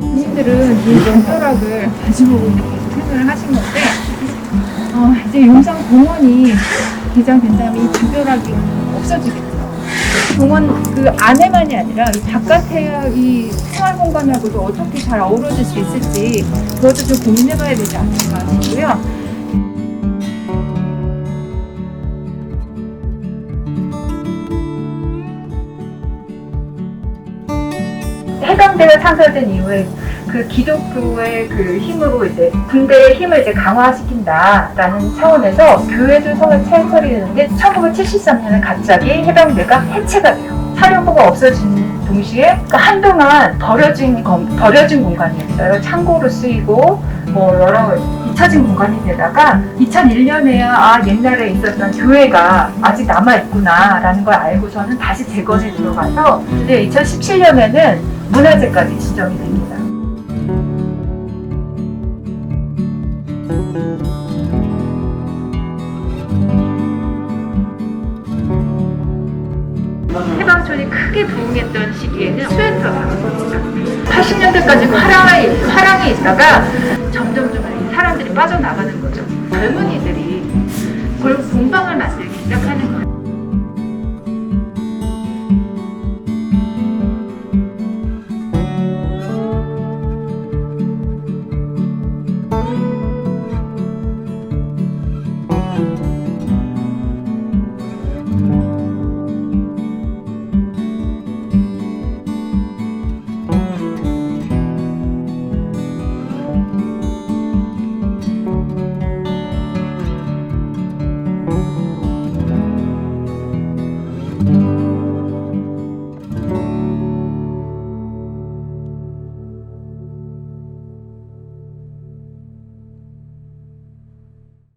국민들은 이 명벼락을 가지고 생각을 하신 건데 어, 이제 용산 공원이 개장된다면 이 담벼락이 없어지겠죠. 공원 그 안에만이 아니라 이 바깥에 이 생활 공간하고도 어떻게 잘 어우러질 수 있을지 그것도 좀 고민해봐야 되지 않을까 싶고요. 해병대가 창설된 이후에 그 기독교의 그 힘으로 이제 군대의 힘을 이제 강화시킨다라는 차원에서 교회들 성을 창설이 되는데 1973년에 갑자기 해병대가 해체가 돼요. 사령부가 없어진 동시에 그 한동안 버려진 건- 버려진 공간이었어요. 창고로 쓰이고 뭐 여러 잊혀진 공간이 되다가 2001년에야 아 옛날에 있었던 교회가 아직 남아 있구나라는 걸 알고서는 다시 재건에 들어가서 이제 2017년에는 문화재까지 지정이 됩니다. 해방촌이 크게 부흥했던 시기에는 수엔터가 있었습니다. 80년대까지 화랑이, 화랑이 있다가 점점 사람들이 빠져나가는 거죠. 젊은이들이 공방을 만들기 시작하는 거예요.